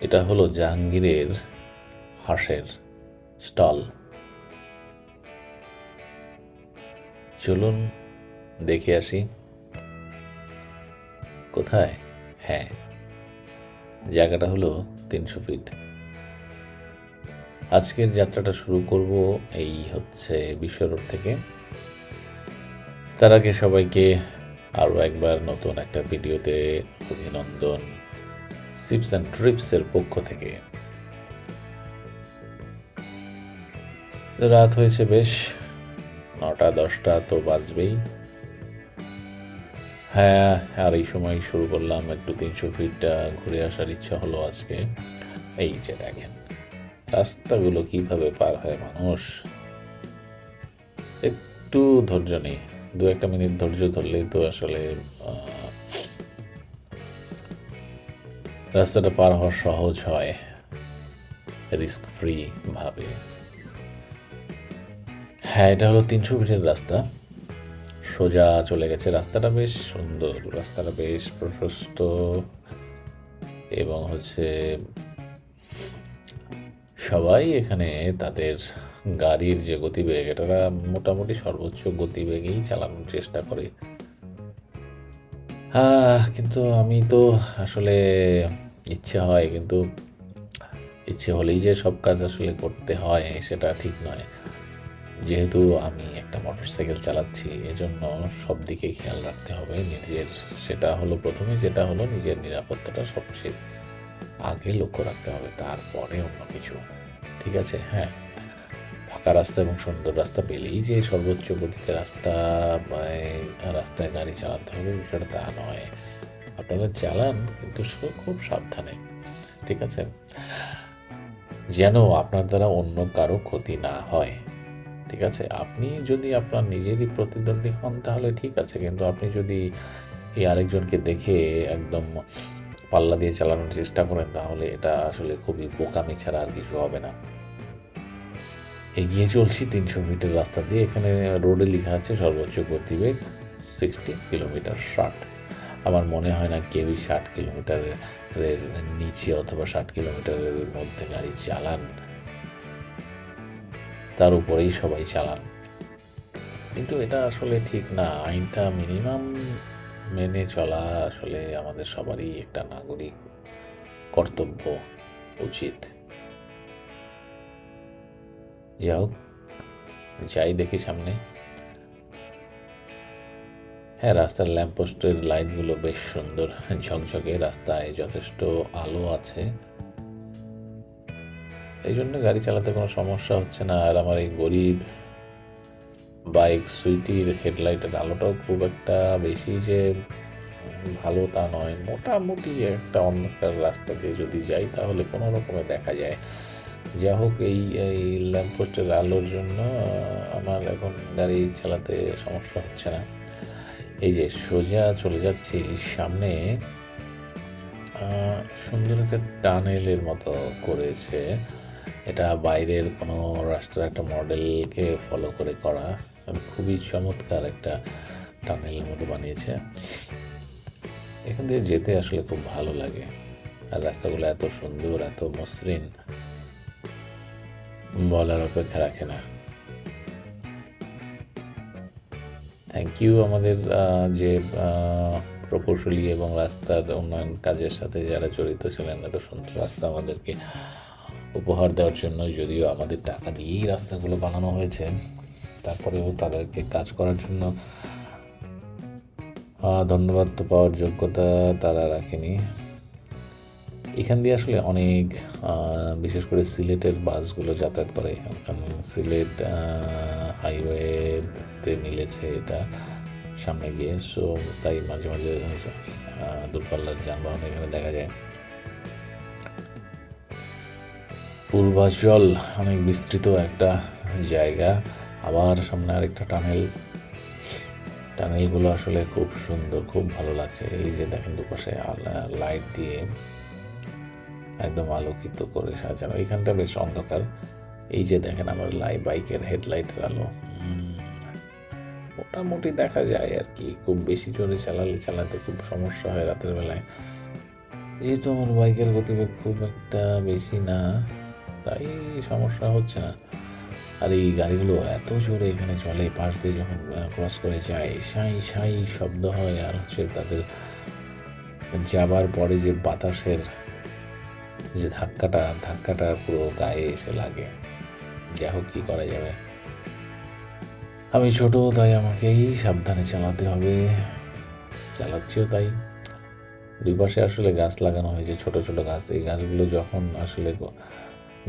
এটা হলো জাহাঙ্গীরের হাঁসের স্টল। চলুন দেখে আসি। কোথায়? হ্যাঁ জায়গাটা হলো তিনশো ফিট। আজকের যাত্রাটা শুরু করব এই হচ্ছে বিশ্ব রোড থেকে। তার আগে সবাইকে আরও একবার নতুন একটা ভিডিওতে অভিনন্দন। সিপস অ্যান্ড ট্রিপসের পক্ষ থেকে। রাত হয়েছে বেশ, নটা, দশটা তো বাজবেই। হ্যাঁ আর এই সময় শুরু করলাম একটু তিনশো ফিট ঘুরে আসার ইচ্ছা হলো আজকে। এই যে দেখেন, রাস্তাগুলো কীভাবে পার হয় মানুষ। একটু ধৈর্য নেই, দু একটা মিনিট ধৈর্য ধরলেই তো আসলে রাস্তাটা পার হওয়া সহজ হয় রিস্ক ফ্রি ভাবে। হ্যাঁ এটা হলো তিনশো ফিটের রাস্তা। সোজা চলে গেছে রাস্তাটা বেশ সুন্দর, রাস্তাটা বেশ প্রশস্ত এবং হচ্ছে সবাই এখানে তাদের গাড়ির যে গতিবেগ এটা মোটামুটি সর্বোচ্চ গতিবেগেই চালানোর চেষ্টা করে। কিন্তু আমি তো আসলে ইচ্ছে হয়, কিন্তু ইচ্ছে হলেই যে সব কাজ আসলে করতে হয়, সেটা ঠিক নয়। যেহেতু আমি একটা মোটরসাইকেল চালাচ্ছি, এজন্য সব দিকে খেয়াল রাখতে হবে। নিজের, সেটা হলো প্রথমে যেটা হলো নিজের নিরাপত্তাটা সবচেয়ে আগে লক্ষ্য রাখতে হবে, তারপরে অন্য কিছু। ঠিক আছে? হ্যাঁ। ফাঁকা রাস্তা এবং সুন্দর রাস্তা পেলেই যে সর্বোচ্চ গতিতে রাস্তা বা রাস্তায় গাড়ি চালাতে হবে, বিষয়টা তা নয়। আপনারা চালান, কিন্তু খুব সাবধানে, ঠিক আছে? যেন আপনার দ্বারা অন্য কারও ক্ষতি না হয়, ঠিক আছে? আপনি যদি আপনার নিজেরই প্রতিদ্বন্দ্বী হন, তাহলে ঠিক আছে, কিন্তু আপনি যদি এই আরেকজনকে দেখে একদম পাল্লা দিয়ে চালানোর চেষ্টা করেন, তাহলে এটা আসলে খুবই বোকামি ছাড়া আর কিছু হবে না। এগিয়ে চলছি তিনশো মিটার রাস্তা দিয়ে। এখানে রোডে লেখা আছে সর্বোচ্চ গতিবেগ সিক্সটি কিলোমিটার ষাট। আমার মনে হয় না কেউই ষাট কিলোমিটারের নিচে অথবা ষাট কিলোমিটারের মধ্যে গাড়ি চালান। তার উপরেই সবাই চালান। কিন্তু এটা আসলে ঠিক না। আইনটা মিনিমাম মেনে চলা আসলে আমাদের সবারই একটা নাগরিক কর্তব্য উচিত। যাই হোক, যাই দেখি সামনে। হ্যাঁ রাস্তার ল্যাম্পপোস্টের লাইটগুলো বেশ সুন্দর। ঝকঝকে রাস্তায় যথেষ্ট আলো আছে। এই জন্য গাড়ি চালাতে কোনো সমস্যা হচ্ছে না। আর আমার এই গরিব বাইক সুইটির হেডলাইটের আলোটাও খুব একটা বেশি যে ভালো তা নয়। মোটামুটি একটা অন্ধকার রাস্তা দিয়ে যদি যাই, তাহলে কোনো রকমে দেখা যায়। যা হোক এই এই ল্যাম্পপোস্টের আলোর জন্য আমার এখন গাড়ি চালাতে সমস্যা হচ্ছে না। এই যে সোজা চলে যাচ্ছি সামনে সুন্দর একটা টানেলের মতো করেছে। এটা বাইরের কোনো রাস্তার একটা মডেলকে ফলো করে করা। খুবই চমৎকার একটা টানেলের মতো বানিয়েছে। এখান দিয়ে যেতে আসলে খুব ভালো লাগে। আর রাস্তাগুলো এত সুন্দর, এত মসৃণ। বলার অপেক্ষা রাখে না। থ্যাংক ইউ আমাদের যে প্রকৌশলী এবং রাস্তার উন্নয়ন কাজের সাথে যারা জড়িত ছিলেন, এত সুন্দর রাস্তা আমাদেরকে উপহার দেওয়ার জন্য, যদিও আমাদের টাকা দিয়েই রাস্তাগুলো বানানো হয়েছে, তারপরেও তাদেরকে কাজ করার জন্য ধন্যবাদ তো পাওয়ার যোগ্যতা তারা রাখেনি। এখান দিয়ে আসলে অনেক বিশেষ করে সিলেটের বাসগুলো যাতায়াত করে। কারণ সিলেট হাইওয়েতে মিলেছে এটা সামনে গিয়ে। সো তাই মাঝে মাঝে দূরপাল্লার যানবাহন এখানে দেখা যায়। পূর্বাচল, অনেক বিস্তৃত একটা জায়গা। আবার সামনে আরেকটা টানেল। টানেলগুলো আসলে খুব সুন্দর, খুব ভালো লাগছে। এই যে দেখেন দুপাশে লাইট দিয়ে একদম আলোকিত করে সাজানো। এইখানটা বেশ অন্ধকার। এই যে দেখেন আমার লাই বাইকের হেডলাইটের আলো। মোটামুটি দেখা যায় আর কি। খুব বেশি জোরে চালালে চালাতে খুব সমস্যা হয় রাতের বেলায়। যেহেতু আমার বাইকের গতিবেগ খুব একটা বেশি না, তাই সমস্যা হচ্ছে না। আর এই গাড়িগুলো এত জোরে এখানে চলে, পাশ দিয়ে যখন ক্রস করে যায়, সাই সাই শব্দ হয় আর হচ্ছে তাদের যাবার পরে যে বাতাসের যে ধাক্কাটা ধাক্কাটা পুরো গায়ে এসে লাগে। যা হোক, কী করা যাবে? আমি ছোট, তাই আমাকেই সাবধানে চালাতে হবে। চালাচ্ছিও তাই। দুই পাশে আসলে গাছ লাগানো হয়েছে, ছোট ছোট গাছ। এই গাছগুলো যখন আসলে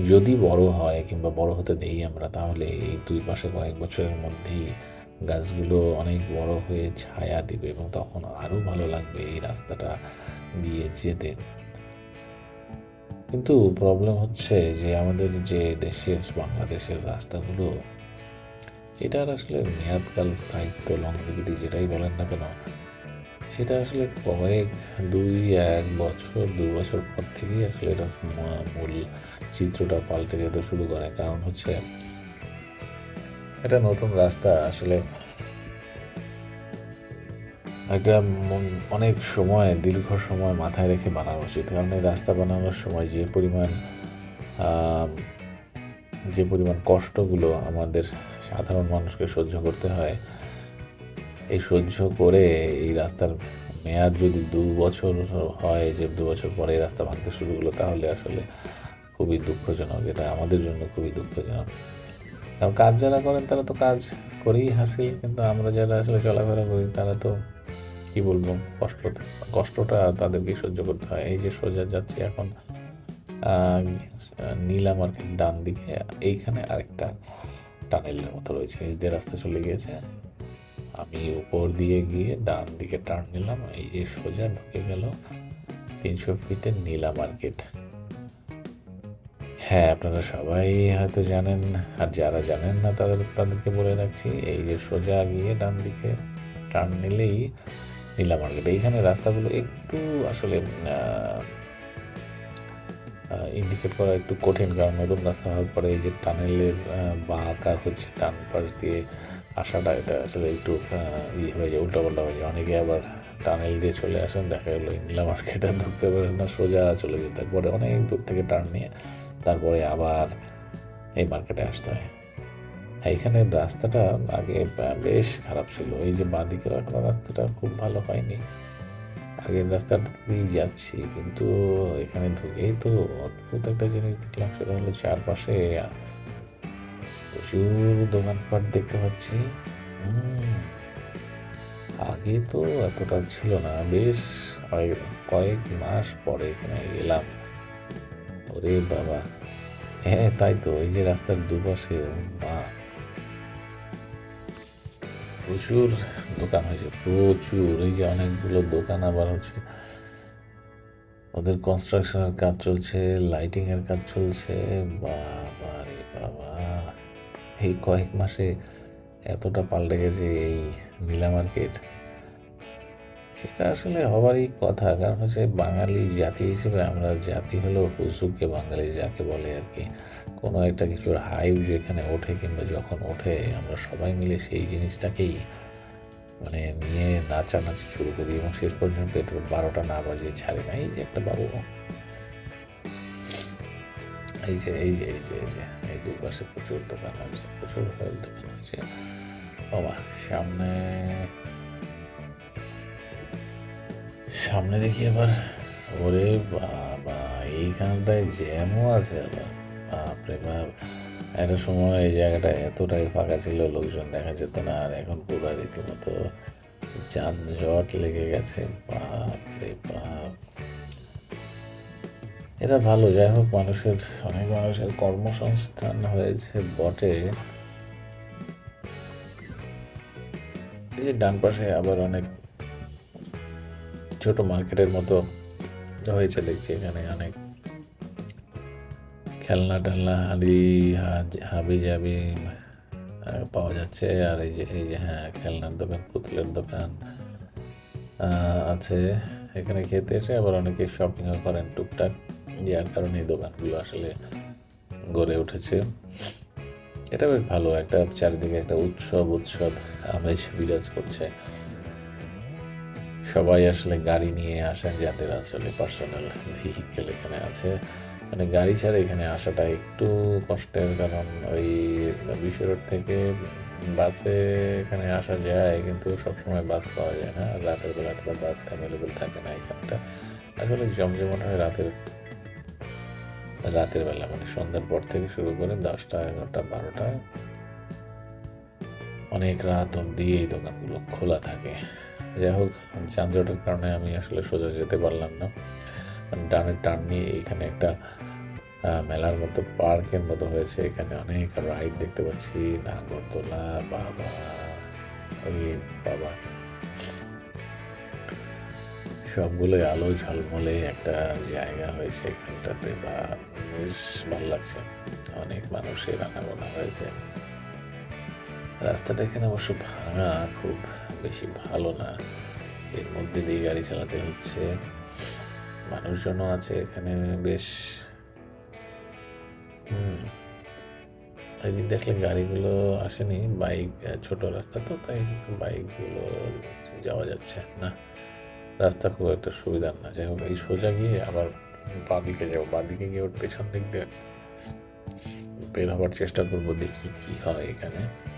যদি বড় হয় কিংবা বড় হতে দেই আমরা, তাহলে এই দুই পাশে কয়েক বছরের মধ্যেই গাছগুলো অনেক বড় হয়ে ছায়া দিবে এবং তখন আরও ভালো লাগবে এই রাস্তাটা দিয়ে যেতে। কিন্তু প্রবলেম হচ্ছে যে আমাদের যে দেশের, বাংলাদেশের রাস্তাগুলো, এটার আসলে মেয়াদকাল স্থায়িত্ব লংজিভিটি যেটাই বলেন না কেন, এটা আসলে কয়েক, দুই, এক বছর, দু বছর পর থেকেই আসলে এটা মূল চিত্রটা পাল্টে যেতে শুরু করে। কারণ হচ্ছে এটা নতুন রাস্তা আসলে একটা অনেক সময়, দীর্ঘ সময় মাথায় রেখে বানানো উচিত। কারণ এই রাস্তা বানানোর সময় যে পরিমাণ যে পরিমাণ কষ্টগুলো আমাদের সাধারণ মানুষকে সহ্য করতে হয়, এই সহ্য করে এই রাস্তার মেয়াদ যদি দু বছর হয়, যে দু বছর পরে এই রাস্তা ভাঙতে শুরু হলো তাহলে আসলে খুবই দুঃখজনক। এটা আমাদের জন্য খুবই দুঃখজনক। কারণ কাজ যারা করেন, তারা তো কাজ করেই হাসিল, কিন্তু আমরা যারা আসলে চলাফেরা করি, তারা তো, কি বলব, কষ্ট, কষ্টটা তাদেরকে সহ্য করতে হয়। এই যে সোজা যাচ্ছে এখন নীলা মার্কেট ডান দিকে, এইখানে আরেকটা টানেলের মতো রয়েছে, নিচ দিয়ে রাস্তা চলে গিয়েছে। আমি উপর দিয়ে গিয়ে ডান দিকে টার্ন নিলাম, এই যে সোজা ঢুকে গেল তিনশো ফিটের নীলা মার্কেট। হ্যাঁ আপনারা সবাই হয়তো জানেন, আর যারা জানেন না, তাদের তাদেরকে বলে রাখছি, এই যে সোজা গিয়ে ডান দিকে টার্ন নিলেই নীলা মার্কেট। এইখানে রাস্তাগুলো একটু আসলে ইন্ডিকেট করা একটু কঠিন, কারণ নতুন রাস্তা হওয়ার পরে এই যে টানেলের বাঁক আর হচ্ছে টান পাশ দিয়ে আসাটা, এটা আসলে একটু ইয়ে হয়ে যায়, উল্টাপাল্টা হয়ে যায়। অনেকে আবার টানেল দিয়ে চলে আসেন, দেখা গেলো এই নীলা মার্কেট ঢুকতে পারেন না, সোজা চলে যেতে। তারপরে অনেক দূর থেকে টার্ন নিয়ে তারপরে আবার এই মার্কেটে আসতে হয়। এখানে রাস্তাটা আগে বেশ খারাপ ছিল। এই যে বাঁদিকেও এখনও রাস্তাটা খুব ভালো হয়নি। আগের রাস্তাটা দিয়েই যাচ্ছি, কিন্তু এখানে ঢুকেই তো অদ্ভুত একটা জিনিস দেখলাম। সেটা হলো চারপাশে প্রচুর দোকানপাট দেখতে পাচ্ছি। আগে তো এতটা ছিল না। বেশ কয়েক মাস পরে এখানে এলাম। ওরে বাবা। হ্যাঁ তাই তো, এই যে রাস্তার দুপাশে মা প্রচুর দোকান হয়েছে, প্রচুর। এই যে অনেকগুলো দোকান আবার হচ্ছে, ওদের কনস্ট্রাকশনের কাজ চলছে লাইটিং এর কাজ চলছে বাবা রে বাবা। এই কয়েক মাসে এতটা পাল্টে গেছে এই নীলা মার্কেট এটা আসলে হবারই কথা। কারণ হচ্ছে বাঙালি জাতি হিসেবে আমরা জাতি হলো হুজুকে বাঙালি যাকে বলে আর কি, কোনো একটা কিছুর হাইপ যেখানে ওঠে কিংবা যখন ওঠে, আমরা সবাই মিলে সেই জিনিসটাকেই মানে নিয়ে নাচানাচি শুরু করি এবং শেষ পর্যন্ত এটা বারোটা না বাজে ছাড়ে না। এই যে একটা বাবু। এই যে এই যে এই যে এই যে, এই দুই পাশে প্রচুর দোকান হয়েছে, প্রচুর দোকান হয়েছে। বাবা সামনে সামনে দেখি আবার ওরে বাবা, এইখানটায় জ্যামও আছে আবার। বাপরে বাপ। একটা সময় এই জায়গাটা এতটাই ফাঁকা ছিল, লোকজন দেখা যেত না, আর এখন পুরো রীতিমতো যানজট লেগে গেছে। বাপরে বাপ। এটা ভালো, যাই হোক, মানুষের, অনেক মানুষের কর্মসংস্থান হয়েছে বটে। এই যে ডান পাশে আবার অনেক ছোট মার্কেটের মতো হয়েছে দেখছি এখানে অনেক খেলনা টেলনা হাবি হাবি জাবি পাওয়া যাচ্ছে। আর এই যে এই যে হ্যাঁ খেলনার দোকান, পুতুলের দোকান আছে এখানে খেতে এসে। আবার অনেকে শপিংও করেন টুকটাক। যার কারণে এই দোকানগুলো আসলে গড়ে উঠেছে। এটা বেশ ভালো একটা, চারিদিকে একটা উৎসব উৎসব, আমেজ বিরাজ করছে। সবাই আসলে গাড়ি নিয়ে আসেন যাদের আসলে পার্সোনাল ভেহিকেল এখানে আছে। মানে গাড়ি ছাড়া এখানে আসাটা একটু কষ্টের কারণ ওই বিশ্ব রোড থেকে বাসে এখানে আসা যায়, কিন্তু সবসময় বাস পাওয়া যায় না। রাতের বেলাটা তো বাস অ্যাভেলেবেল থাকে না এখানটা। আসলে জমজমাট হয় রাতের রাতের বেলা মানে সন্ধ্যার পর থেকে শুরু করে দশটা, এগারোটা, বারোটা। অনেক রাত অবধি এই দোকানগুলো খোলা থাকে। যাই হোক যানজটের কারণে আমি আসলে সোজা যেতে পারলাম না। ডানের টার্ন নিয়ে এখানে একটা মেলার মতো পার্কের মতো হয়েছে। এখানে অনেক রাইড দেখতে পাচ্ছি। নাগরদোলা, বাবা, ওই বাবা। সবগুলোই আলো ঝলমলে একটা জায়গা হয়েছে এখানটাতে বা বেশ ভালো লাগছে। অনেক মানুষের আনাগোনা হয়েছে। রাস্তাটা এখানে অবশ্য ভাঙা, খুব বেশি ভালো না। এর মধ্যে দিয়ে গাড়ি চালাতে হচ্ছে। মানুষজনও আছে এখানে বেশ। হুম। এই দিক দিয়ে গাড়িগুলো আসেনি, বাইক ছোট রাস্তা তো, তাই কিন্তু বাইকগুলো যাওয়া যাচ্ছে না। রাস্তা খুব একটা সুবিধার না। যাই হোক, এই সোজা গিয়ে আবার বাঁদিকে যাব। বাঁদিকে গিয়ে ওর পেছন দিক দিয়ে বের হবার চেষ্টা করব, দেখি কি হয় এখানে।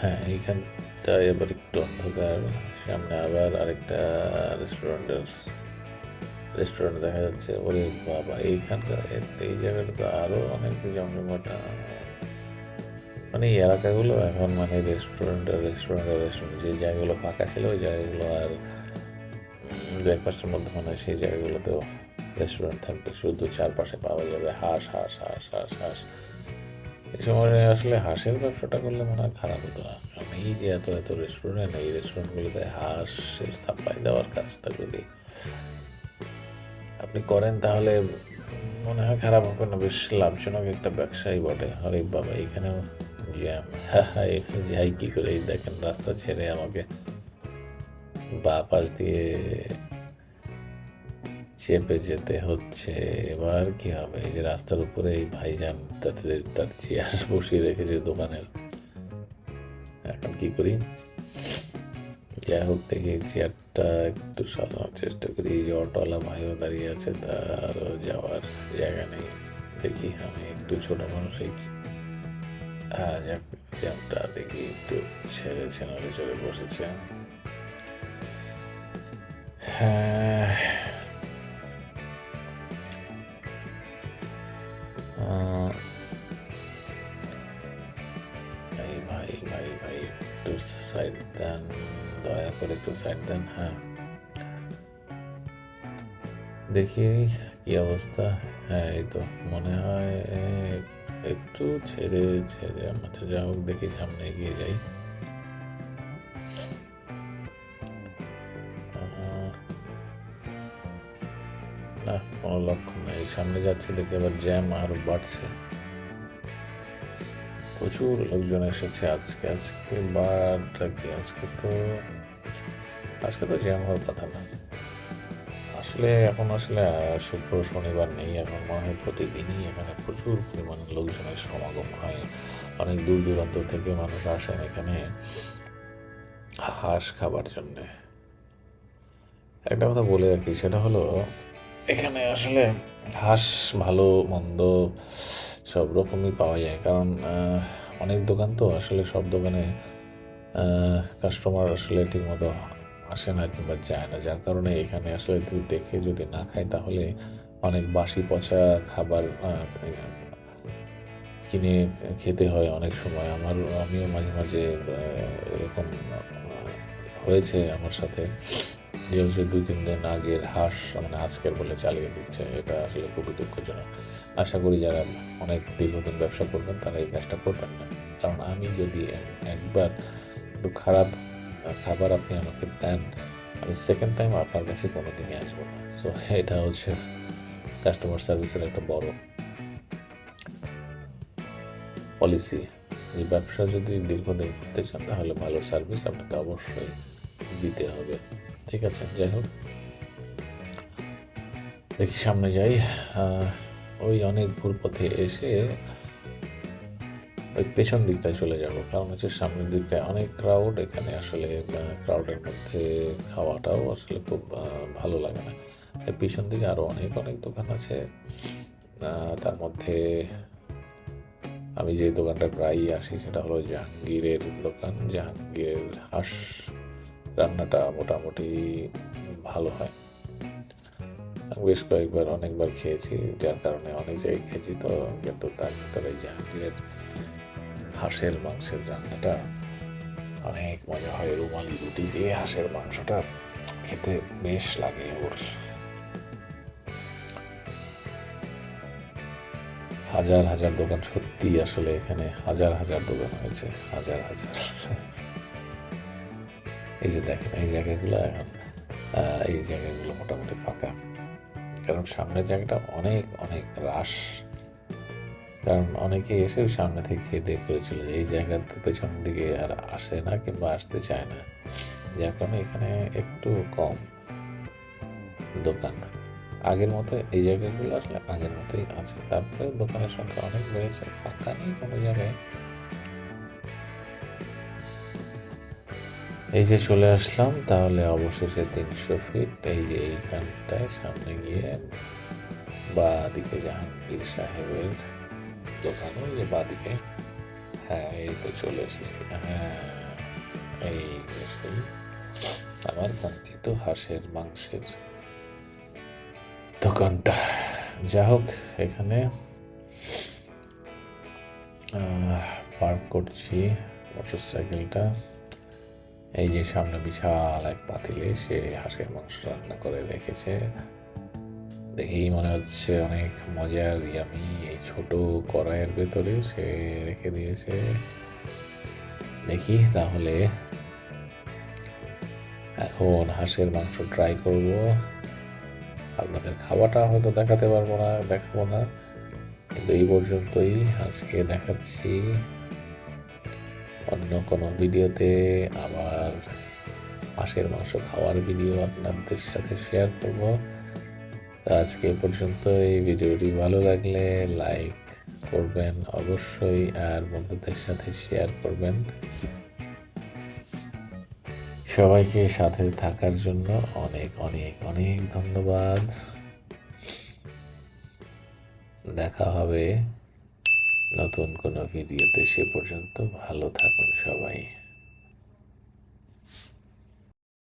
হ্যাঁ এইখানটা এবার একটু অন্ধকার। সামনে আবার আরেকটা রেস্টুরেন্টের, রেস্টুরেন্ট দেখা যাচ্ছে। ওরে বাবা, এইখানটা এই জায়গাটা তো আরও অনেক জমজমাটা। মানে এই এলাকাগুলো এখন মানে রেস্টুরেন্টের রেস্টুরেন্টের রেস্টুরেন্ট, যে জায়গাগুলো ফাঁকা ছিল, ওই জায়গাগুলো আর দু মধ্যে মনে সেই জায়গাগুলোতেও রেস্টুরেন্ট থাকবে। শুধু চারপাশে পাওয়া যাবে হাঁস হাঁস হাঁস হাঁস হাঁস। এই সময় আসলে হাঁসের ব্যবসাটা করলে মনে হয় খারাপ হতো না। কারণ এই যে এত এত রেস্টুরেন্ট এই রেস্টুরেন্টগুলোতে হাঁসের সাপ্লাই দেওয়ার কাজটা যদি আপনি করেন তাহলে মনে হয় খারাপ হবে না, বেশ লাভজনক একটা ব্যবসায়ী বটে। আরে বাবা, এখানেও জ্যাম। এখানে যাই কি করে? দেখেন, রাস্তা ছেড়ে আমাকে বা পাশ দিয়ে চেপে যেতে হচ্ছে। এবার কি হবে? এই যে রাস্তার উপরে এই ভাইজান তাদের, তার চেয়ার বসিয়ে রেখেছে দোকানের। এখন কি করি? যাই হোক, দেখি চেয়ারটা একটু সরানোর চেষ্টা করি। এই যে অটোওয়ালা ভাইও দাঁড়িয়ে আছে, তারও যাওয়ার জায়গা নেই। দেখি, আমি একটু ছোট মানুষ, এই জ্যামটা দেখি একটু ছেড়েছে নড়ে চড়ে বসেছে। হ্যাঁ একটু দেন হ্যাঁ দেখি কি অবস্থা হ্যাঁ এই তো মনে হয় একটু ছেড়ে ছেড়ে আচ্ছা যা হোক দেখি সামনে এগিয়ে যাই না কোনো লক্ষণ নেই সামনে যাচ্ছে দেখি আবার জ্যাম আরও বাড়ছে প্রচুর লোকজন এসেছে আজকে আজকে বারটা কি আজকে তো আজকে তো জ্যাম হওয়ার কথা না। আসলে এখন আসলে শুক্র, শনিবার নেই, এখন মনে হয় প্রতিদিনই এখানে প্রচুর পরিমাণে লোকজনের সমাগম হয়। অনেক দূর দূরান্ত থেকে মানুষ আসেন এখানে হাঁস খাবার জন্যে। একটা কথা বলে রাখি, সেটা হলো, এখানে আসলে হাঁস ভালো, মন্দ সব রকমই পাওয়া যায়। কারণ অনেক দোকান তো আসলে সব দোকানে কাস্টমার আসলে ঠিকমতো আসে না কিংবা যায় না। যার কারণে এখানে আসলে তুই দেখে যদি না খাই, তাহলে অনেক বাসি পচা খাবার কিনে খেতে হয় অনেক সময়। আমার, আমিও মাঝে মাঝে এরকম হয়েছে আমার সাথে। যে হচ্ছে দুই, তিন দিন আগের হাঁস মানে আজকের বলে চালিয়ে দিচ্ছে। এটা আসলে খুবই দুঃখজনক। আশা করি যারা অনেক দীর্ঘদিন ব্যবসা করবেন, তারা এই কাজটা করবেন না। কারণ আমি যদি একবার একটু খারাপ খাবার আপনি আমাকে দেন, আমি সেকেন্ড টাইম আপনার কাছে কোনো দিনই আসব না। সো এটা হচ্ছে কাস্টমার সার্ভিসের একটা বড় পলিসি এই ব্যবসা যদি দীর্ঘদিন করতে চান, তাহলে ভালো সার্ভিস আপনাকে অবশ্যই দিতে হবে। ঠিক আছে, যাই হোক। দেখি সামনে যাই। ওই অনেক ভুল পথে এসে ওই পেছন দিকটায় চলে যাব। কারণ হচ্ছে সামনের দিকটায় অনেক ক্রাউড এখানে আসলে ক্রাউডের মধ্যে খাওয়াটাও আসলে খুব ভালো লাগে না। পিছন দিকে আরও অনেক অনেক দোকান আছে। তার মধ্যে আমি যে দোকানটা প্রায়ই আসি সেটা হলো জাহাঙ্গীরের দোকান। জাহাঙ্গীরের হাঁস রান্নাটা মোটামুটি ভালো হয়। বেশ কয়েকবার, অনেকবার খেয়েছি, যার কারণে অনেক জায়গায় খেয়েছি তো, কিন্তু তার ভিতরে জাহাঙ্গীরের হাঁসের মাংসের রান্নাটা অনেক মজা হয়। রুমালি রুটি দিয়ে হাঁসের মাংসটা খেতে বেশ লাগে ওর। হাজার হাজার দোকান সত্যি আসলে এখানে হাজার হাজার দোকান হয়েছে, হাজার হাজার। এই যে দেখেন, এই জায়গাগুলো এখন এই জায়গাগুলো মোটামুটি ফাঁকা। কারণ সামনের জায়গাটা অনেক অনেক রাশ। কারণ অনেকে এসে সামনে থেকে খেয়ে দিয়ে করে চলে যায়। এই জায়গার পেছন দিকে আর আসে না কিংবা আসতে চায় না। যার কারণে এখানে একটু কম দোকান। আগের মতো এই জায়গাগুলো আসলে আগের মতোই আছে। তারপরে দোকানের সংখ্যা অনেক বেড়েছে। ফাঁকা নেই কোনো জায়গায়। এই যে চলে আসলাম, তাহলে অবশেষে তিনশো ফিট। এই যে এইখানটায় সামনে গিয়ে বা দিকে জাহাঙ্গীর সাহেবের দোকানে ওই যে বা দিকে হ্যাঁ এই তো চলে এসেছি। হ্যাঁ এই সেই আমার কাঙ্ক্ষিত হাঁসের, মাংসের দোকানটা। যা হোক, এখানে পার্ক করছি মোটর সাইকেলটা এই যে সামনে বিশাল এক পাতিলে সে হাঁসের মাংস রান্না করে রেখেছে। দেখেই মনে হচ্ছে অনেক মজার ইয়ামি। এই ছোট কড়াইয়ের ভেতরে সে রেখে দিয়েছে। দেখি তাহলে। এখন হাঁসের মাংস ট্রাই করব। আপনাদের খাওয়াটা হয়তো দেখাতে পারব না, দেখাবো না। কিন্তু এই পর্যন্তই আজকে দেখাচ্ছি। অন্য কোনো ভিডিওতে আবার হাঁসের মাংস খাওয়ার ভিডিও আপনাদের সাথে শেয়ার করব। আজকে পর্যন্ত এই ভিডিওটি ভালো লাগলে লাইক করবেন অবশ্যই, আর বন্ধুদের সাথে শেয়ার করবেন। সবাইকে সাথে থাকার জন্য অনেক অনেক অনেক ধন্যবাদ। দেখা হবে নতুন কোনো ভিডিওতে। সে পর্যন্ত ভালো থাকুন সবাই।